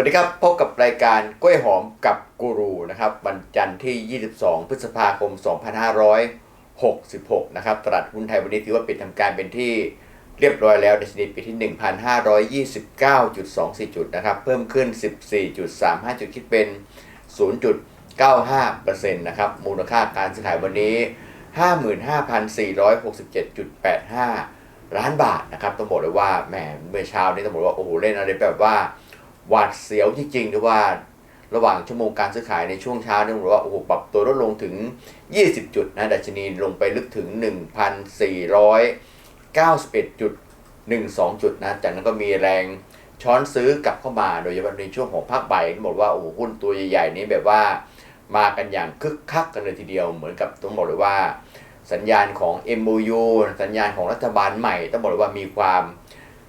วัสดีครับ พบกับรายการกล้วยหอมกับกูรูนะครับ วันจันทร์ที่ 22 พฤษภาคม 2566 นะครับตลาดหุ้นไทยวันนี้ถือว่าปิดทำการเป็นที่เรียบร้อยแล้วดัชนีปิดที่ 1,529.24 จุดนะครับ เพิ่มขึ้น 14.35 จุดคิดเป็น 0.95%นะครับ มูลค่าการซื้อขายวันนี้ 55,467.85 ล้านบาทนะครับต้องบอกเลยว่าแหมเมื่อเช้านี้ต้องบอกว่าโอ้โหเล่นอะไรแบบว่า หวาดเสียวจริงๆหรือว่าระหว่างชั่วโมงการซื้อขายในช่วงเช้าเนี่ยต้องบอกว่าโอ้โหปรับตัวลดลงถึง 20 จุดนะดัชนีลงไปลึกถึง 1,491.12 จุดนะจากนั้นก็มีแรงช้อนซื้อกลับเข้ามาโดยเฉพาะในช่วงของภาคบ่ายต้องบอกว่าโอ้โหหุ้นตัวใหญ่ๆนี้แบบว่ามากันอย่างคึกคักกันเลยทีเดียวเหมือนกับต้องบอกเลยว่า สัญญาณของ MOU สัญญาณของรัฐบาลใหม่ต้องบอกเลยว่ามีความ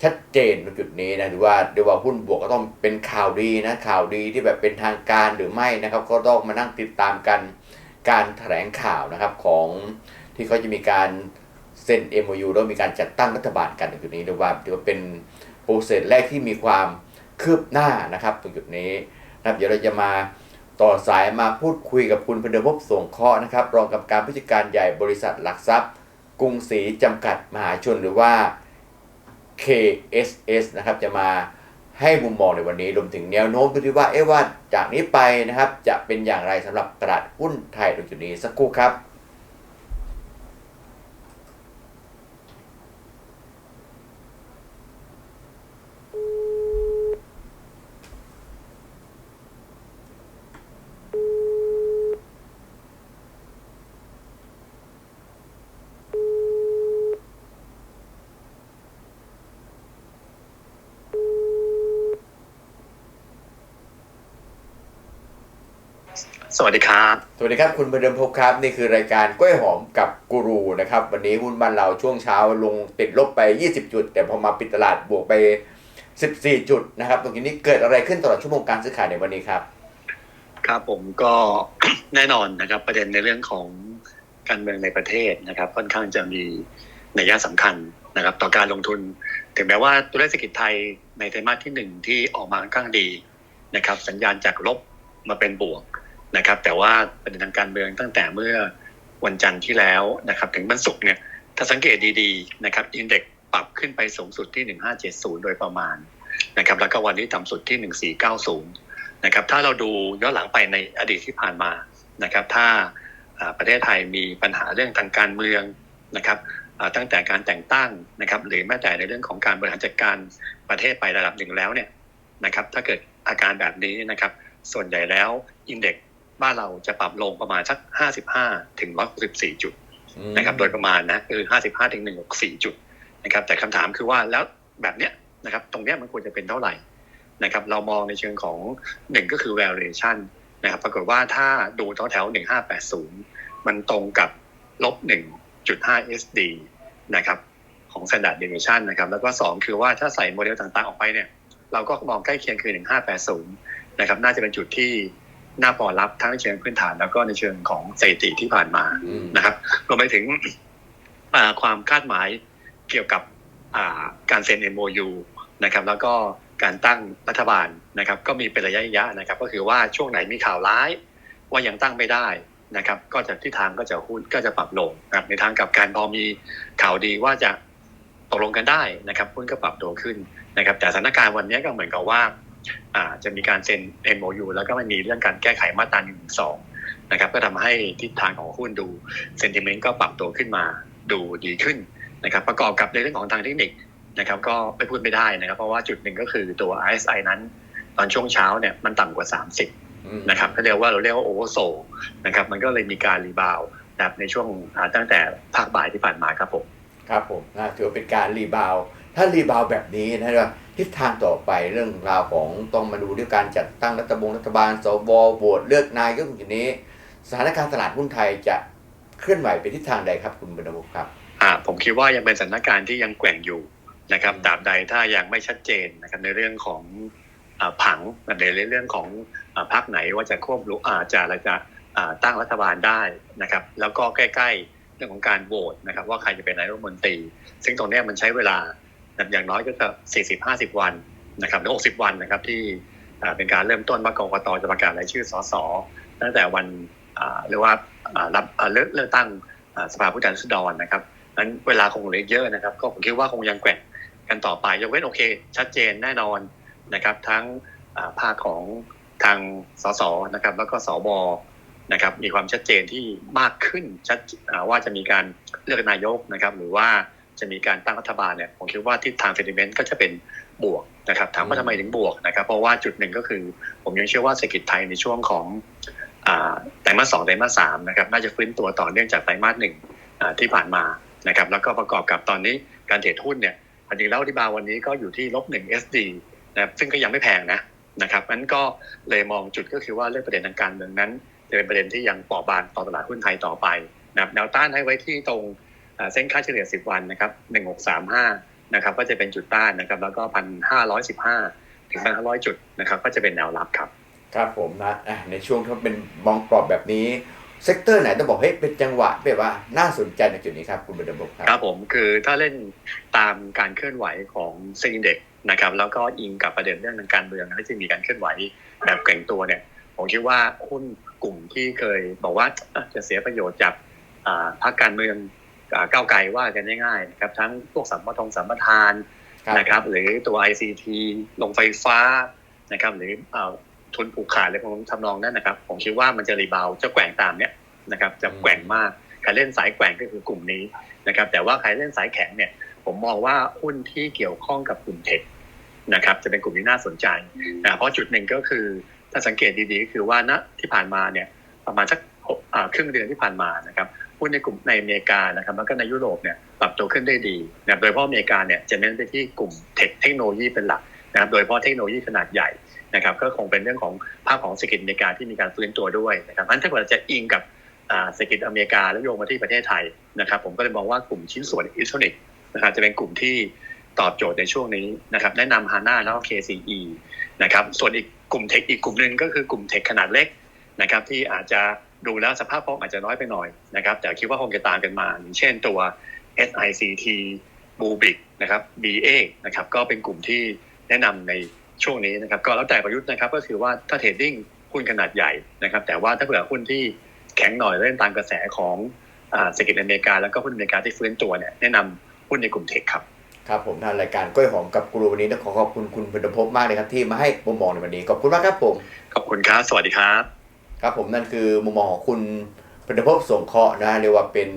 ชัดเจนตรงจุดนี้นะหรือว่าเรียกว่าหุ้นบวกก็ต้องเป็นข่าวดีนะข่าวดีที่แบบเป็นทางการหรือไม่นะครับ ก็ต้องมานั่งติดตามกันการแถลงข่าวนะครับของที่เขาจะมีการเซ็น MOU แล้วมีการจัดตั้งรัฐบาลกันตรงจุดนี้เรียกว่าถือว่าเป็นโปรเซสแรกที่มีความคืบหน้านะครับตรงจุดนี้นะครับเดี๋ยวเราจะมาต่อสายมาพูดคุยกับคุณพเดิมพบสงเคราะห์นะครับ รองกรรมการผู้จัดการใหญ่บริษัทหลักทรัพย์ กรุงศรีจำกัดมหาชนหรือว่า KSS นะครับจะมาให้มุมมองในวันนี้รวมถึงแนวโน้มที่ว่าเอ๊ะว่าจากนี้ไปนะครับจะเป็นอย่างไรสำหรับตลาดหุ้นไทยตรงจุดนี้สักครู่ครับ สวัสดีครับ สวัสดีครับคุณพเดิมพบครับ นี่คือรายการกล้วยหอมกับกูรูนะครับ วันนี้หุ้นบ้านเราช่วงเช้าลงติดลบไป 20 จุด แต่พอมาปิดตลาดบวกไป 14 จุดนะครับ ตรงนี้เกิดอะไรขึ้นตลอดชั่วโมงการซื้อขายในวันนี้ครับ ครับผมก็แน่นอนนะครับ ประเด็นในเรื่องของการเมืองในประเทศนะครับ ค่อนข้างจะมีนัยสำคัญนะครับ ต่อการลงทุน ถึงแม้ว่าตัวเลขเศรษฐกิจไทยในไตรมาสที่หนึ่งที่ออกมาค่อนข้างดีนะครับ สัญญาณจากลบมาเป็นบวก นะครับ แต่ว่าประเด็นทางการเมืองตั้งแต่เมื่อวันจันทร์ที่แล้วนะครับถึงวันศุกร์เนี่ยถ้าสังเกตดีๆนะครับอินเด็กปรับขึ้นไปสูงสุดที่ 1570 โดยประมาณนะครับแล้วก็วันนี้ต่ำสุดที่ 1490 นะครับถ้าเราดูย้อนหลังไปในอดีตที่ผ่านมานะครับถ้าประเทศไทยมีปัญหาเรื่องทางการเมืองนะครับตั้งแต่การแต่งตั้งนะครับหรือแม้แต่ในเรื่องของการบริหารจัดการประเทศไประดับหนึ่งแล้วเนี่ยนะครับถ้าเกิดอาการแบบนี้นะครับส่วนใหญ่แล้วอินเด็ก บ้านเราจะปรับลงประมาณสัก 55 ถึง 164 จุดนะครับ โดยประมาณนะคือ55 ถึง 164 จุดนะครับ แต่คำถามคือว่าแล้วแบบเนี้ยนะครับ ตรงเนี้ยมันควรจะเป็นเท่าไหร่นะครับ เรามองในเชิงของหนึ่งก็คือ valuation นะครับ ปรากฏว่าถ้าดูแถวแถว 1580 มันตรงกับลบ 1.5 SD นะครับของ standard deviation นะครับ แล้วก็สองคือว่าถ้าใส่โมเดลต่างๆออกไปเนี่ย เราก็มองใกล้เคียงคือ 1580 นะครับ น่าจะเป็นจุดที่ น่าพอรับทั้งในเชิงพื้นฐานแล้วก็ในเชิงของสถิติที่ผ่านมาอืมนะครับรวมไปถึงอ่าความคาดหมายเกี่ยวกับอ่าการเซ็น MOU นะครับ แล้วก็การตั้งรัฐบาลนะครับ ก็มีเป็นระยะๆนะครับ ก็คือว่าช่วงไหนมีข่าวร้าย ว่ายังตั้งไม่ได้นะครับ ก็จะทิศทางก็จะหุ้นก็จะปรับลงนะครับในทางกลับการพอมีข่าวดีว่าจะตกลงกันได้นะครับหุ้นก็ปรับตัวขึ้นนะครับ แต่สถานการณ์วันนี้ก็เหมือนกับว่าอ่า จะมีการเซ็น MOU แล้วก็มันมีเรื่องการแก้ไขมาตรา1นึสองนะครับก็ทำให้ทิศทางของหุ้นดูเซนติเมนต์ก็ปรับตัวขึ้นมาดูดีขึ้นนะครับ ประกอบกับในเรื่องของทางเทคนิคนะครับ ก็ไม่พูดไม่ได้นะครับ เพราะว่าจุดหนึ่งก็คือตัว RSI นั้น ตอนช่วงเช้าเนี่ยมันต่ำกว่า 30นะครับก็เรียกว่าเราเรียกว่าโอเวอร์โซนะครับ มันก็เลยมีการรีบาวด์นะครับในช่วงอ่าตั้งแต่ภาคบ่ายที่ผ่านมาครับผม ครับผมนะถือว่าเป็นการรีบาวด์ ถ้ารีบาวแบบนี้นะว่าทิศทางต่อไปเรื่องราวของต้องมาดูด้วยการจัดตั้งรัฐบงรัฐบาลสวโหวตเลือกนายกอย่างนี้ สถานการณ์ตลาดหุ้นไทยจะเคลื่อนไหวไปทิศทางใดครับคุณบรรพครับอ่าผมคิดว่ายังเป็นสถานการณ์ที่ยังแกว่งอยู่นะครับตราบใดถ้ายังไม่ชัดเจนนะครับในเรื่องของผังในเรื่องของพรรคไหนว่าจะควบรู้อาจะอะไรจะตั้งรัฐบาลได้นะครับ แล้วก็ใกล้ๆเรื่องของการโหวตนะครับ ว่าใครจะเป็นนายกรัฐมนตรี ซึ่งตรงนี้มันใช้เวลา อย่างน้อยก็จะ40-50วันนะครับหรือ60วันนะครับที่เป็นการเริ่มต้นว่ากกตจะประกาศรายชื่อสสตั้งแต่วันเรียกว่ารับเลือกเลือกตั้งสภาผู้แทนราษฎรนะครับนั้นเวลาคงเหลือเยอะนะครับ ก็ผมคิดว่าคงยังแกว่งกันต่อไปยกเว้นโอเค ชัดเจนแน่นอนนะครับ ทั้งภาคของทางสสนะครับ แล้วก็สวนะครับมีความชัดเจนที่มากขึ้นชัดว่าจะมีการเลือกนายกนะครับ หรือว่า จะมีการตั้งรัฐบาลเนี่ยผมคิดว่าทิศทางเซนิเมนต์ก็จะเป็นบวกนะครับถามว่าทำไมถึงบวกนะครับ เพราะว่าจุดหนึ่งก็คือ ผมยังเชื่อว่าเศรษฐกิจไทยในช่วงของอไตรมาสสองไตรมาสสามนะครับน่าจะฟื้นตัวต่อเนื่องจากไตรมาสหนึ่งที่ผ่านมานะครับแล้วก็ประกอบกับตอนนี้การเทรดหุ้นเนี่ยจริงๆแล้วที่บาวันนี้ก็อยู่ที่ลบหนึ่ง SD นะครับซึ่งก็ยังไม่แพงนะนะครับนั้นก็เลยมองจุดก็คือว่าเรื่องประเด็นทางการเมืองนั้นจะเป็นประเด็นที่ยังเปราะบางต่อตลาดหุ้นไทยต่อไปนะครับแนวต้านให้ไว้ที่ตรง เส้นค่าเฉลี่ย 10 วันนะครับ1635นะครับก็จะเป็นจุดต้านนะครับแล้วก็ 1,515 ถึง 1,500 จุดนะครับก็จะเป็นแนวรับครับครับผมนะอะในช่วงที่เป็นมองกรอบแบบนี้เซกเตอร์ไหนต้องบอกเฮ้ยเป็นจังหวะแบบว่าน่าสนใจในจุดนี้ครับคุณบดมบคครัรับบผมคือถ้าเล่นตามการเคลื่อนไหวของเซ็นเด็กนะครับแล้วก็อิงกับประเด็นเรื่องทางการเมืองที่จะมีการเคลื่อนไหวแบบแกร่งตัวเนี่ยผมคิดว่าหุ้นกลุ่มที่เคยบอกว่าเอ้อจะเสียประโยชน์จากอ่าพรรคการเมืองอ่า ก้าวไกลว่ากันง่ายๆนะครับทั้งพวกสัมปทานสัมปทานนะครับหรือตัว ICT ลงไฟฟ้านะครับหรือเอ่อทุนผูกขาดอะไรของทำนองนั้นนะครับ ผมคิดว่ามันจะรีบาวด์จะแกว่งตามเนี้ยนะครับจะแกว่งมากใครเล่นสายแกว่งก็คือกลุ่มนี้นะครับแต่ว่าใครเล่นสายแข็งเนี่ยผมมองว่าหุ้นที่เกี่ยวข้องกับกลุ่มเทคนะครับจะเป็นกลุ่มที่น่าสนใจนะเพราะจุดหนึ่งก็คือถ้าสังเกตดีๆก็คือว่าณที่ผ่านมาเนี่ยประมาณสักหกอ่าครึ่งเดือนที่ผ่านมานะครับ หุ้นในกลุ่มในอเมริกานะครับแล้วก็ในยุโรปเนี่ยปรับตัวขึ้นได้ดีนะครับโดยเฉพาะอเมริกาเนี่ยจะเน้นไปที่กลุ่มเทคเทคโนโลยีเป็นหลักนะครับโดยเฉพาะเทคโนโลยีขนาดใหญ่นะครับก็คงเป็นเรื่องของภาพของเศรษฐกิจอเมริกาที่มีการฟื้นตัวด้วยนะครับเพราะฉะนั้นถ้าเกิดจะอิงกับเศรษฐกิจอเมริกาแล้วโยงมาที่ประเทศไทยนะครับผมก็เลยมองว่ากลุ่มชิ้นส่วนอิเล็กทรอนิกส์นะครับจะเป็นกลุ่มที่ตอบโจทย์ในช่วงนี้นะครับแนะนำฮาน่าแล้วก็ KCE นะครับส่วนอีกกลุ่มเทคอีกกลุ่มหนึ่งก็คือกลุ่มเทคขนาดเล็กนะครับที่อาจจะ ดูแล้วสภาพคล่องอาจจะน้อยไปหน่อยนะครับ แต่คิดว่าคงจะตามกันมาอย่างเช่นตัว SICT b u b i c นะครับ BA นะครับ ก็เป็นกลุ่มที่แนะนำในช่วงนี้นะครับ ก็แล้วแต่ประยุทธ์นะครับ ก็คือว่าถ้าเทรดดิ้งหุ้นขนาดใหญ่นะครับ แต่ว่าถ้าเผื่อหุ้นที่แข็งหน่อยเล่นตามกระแสของอ่าเศรษฐกิจอเมริกา แล้วก็หุ้นอเมริกาที่ฟื้นตัวเนี่ยแนะนำหุ้นในกลุ่มเทคครับ ครับผมทางรายการกล้วยหอมกับกูรูวันนี้ต้องขอขอบคุณคุณบดมบมากเลยครับที่มาให้มุมมองในวันนี้ขอบคุณมากครับผม ขอบคุณครับ สวัสดีครับ ครับผมนั่นคือมุมมองของคุณพนภพสงเคราะห์นะเรียกว่าเป็น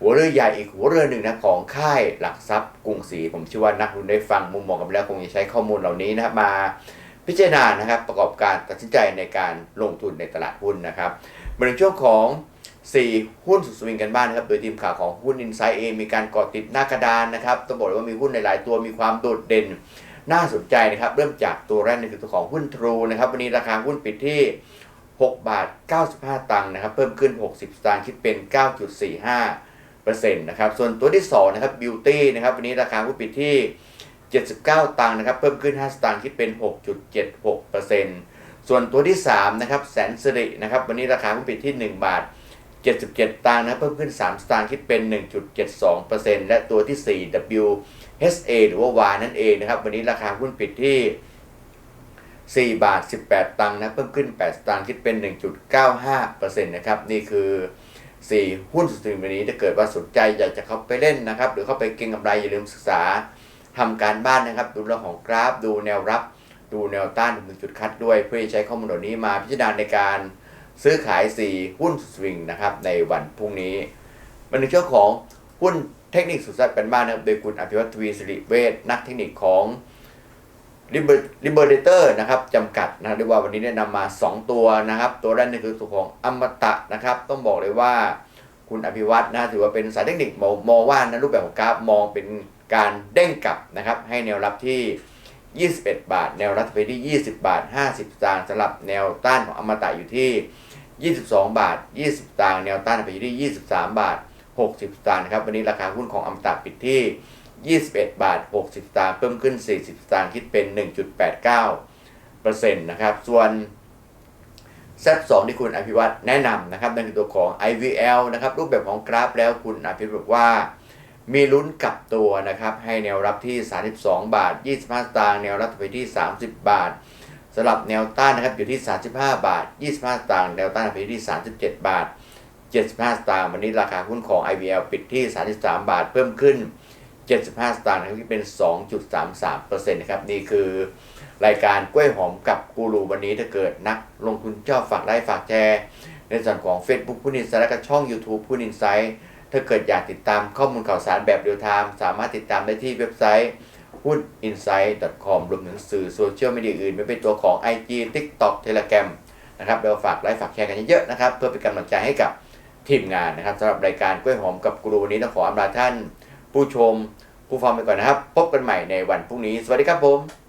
หัวเรือใหญ่อีกหัวเรือหนึ่งนะของค่ายหลักทรัพย์กรุงศรีผมเชื่อว่านักลงทุนได้ฟังมุมมองกันแล้วคงจะใช้ข้อมูลเหล่านี้นะครับมาพิจารณานะครับประกอบการตัดสินใจในการลงทุนในตลาดหุ้นนะครับมาถึงช่วงของ 4 หุ้นสุดสวิงกันบ้างนะครับ โดยทีมข่าวของหุ้นอินไซด์เองมีการเกาะติดหน้ากระดานนะครับต้องบอกเลยว่ามีหุ้นหลายตัวมีความโดดเด่น น่าสนใจนะครับ เริ่มจากตัวแรกนี่คือตัวของหุ้นทรูนะครับ วันนี้ราคาหุ้นปิดที่ 6 บาท 95 ตังค์นะครับ เพิ่มขึ้น 60 สตางค์คิดเป็น 9.45เปอร์เซ็นต์นะครับ ส่วนตัวที่ 2 นะครับ Beauty นะครับ วันนี้ราคาหุ้นปิดที่ 79 ตังค์นะครับ เพิ่มขึ้น 5 สตางค์คิดเป็น 6.76เปอร์เซ็นต์ส่วนตัวที่ 3 นะครับ แสนสิรินะครับ วันนี้ราคาหุ้นปิดที่ 1 บาท 77 ตังค์นะครับเพิ่มขึ้น 3 สตางค์คิดเป็น 1.72เปอร์เซ็นต์และตัวที่ 4 WHA หรือว่าวานั่นเองนะครับ วันนี้ราคาหุ้นปิดที่ 4 บาท 18 ตังค์นะเพิ่มขึ้น 8 สตางค์คิดเป็น 1.95%นะครับนี่คือ 4 หุ้นสุดท้ายวันนี้ถ้าเกิดว่าสนใจอยากจะเข้าไปเล่นนะครับ หรือเข้าไปเก็งกำไรอย่าลืมศึกษาทำการบ้านนะครับ ดูเรื่องของกราฟดูแนวรับ ดูแนวต้านดูจุดคัดด้วย เพื่อใช้ข้อมูลเหล่านี้มาพิจารณาในการซื้อขาย 4 หุ้นสวิงนะครับในวันพรุ่งนี้มาถึงช่วงของหุ้นเทคนิคสุดสัดเป็นบ้านนะครับโดยคุณอภิวัตทวีสิริเวชนักเทคนิคของ ลิเบอร์เดเตอร์นะครับจำกัดนะเรียกว่าวันนี้ได้นำมา 2 ตัวนะครับ ตัวแรกนี่คือตัวของอมตะนะครับ ต้องบอกเลยว่าคุณอภิวัตนะถือว่าเป็นสายเทคนิคมองมองว่านะรูปแบบของกราฟมองเป็นการเด้งกลับนะครับ ให้แนวรับที่ 21 บาท แนวรับไปที่ 20 บาท 50สตางค์สำหรับแนวต้านของอมตะอยู่ที่ 22 บาท 20สตางค์แนวต้านไปอยู่ที่ 23 บาท 60สตางค์นะครับวันนี้ราคาหุ้นของอมตะปิดที่ 21 บาท 60 สตางค์เพิ่มขึ้น 40 สตางค์คิดเป็น 1.89%นะครับ ส่วนแซสองที่คุณอภิวัตแนะนำนะครับนั่นคือตัวของ IVL นะครับ รูปแบบของกราฟแล้วคุณอภิวัตบอกว่า มีลุ้นกลับตัวนะครับ ให้แนวรับที่ 32 บาท 25 สตางค์แนวรับไปที่ 30 บาทสำหรับแนวต้านนะครับอยู่ที่ 35 บาท 25 สตางค์แนวต้านอยู่ที่ 37 บาท 75 สตางค์วันนี้ราคาหุ้นของ IVL ปิดที่ 33 บาทเพิ่มขึ้น 75 สตางค์นะครับที่เป็น 2.33%นะครับนี่คือรายการกล้วยหอมกับกูรูวันนี้ถ้าเกิดนักลงทุนชอบฝากไลค์ฝากแชร์ในส่วนของ Facebook ผู้นินไซต์และก็ช่อง YouTube ผู้นินไซต์ถ้าเกิดอยากติดตามข้อมูลข่าวสารแบบเรียลไทม์สามารถติดตามได้ที่เว็บไซต์หุ้น insight.com รวมถึงสื่อโซเชียลมีเดียอื่น ไม่เป็นตัวของ IG TikTok Telegram นะครับเราฝากไลค์ฝากแชร์กันเยอะๆนะครับ เพื่อเป็นกำลังใจให้กับทีมงานนะครับสำหรับรายการกล้วยหอมกับกูรูวันนี้ต้องขออำลาท่าน ผู้ชมผู้ฟังไปก่อนนะครับ พบกันใหม่ในวันพรุ่งนี้ สวัสดีครับผม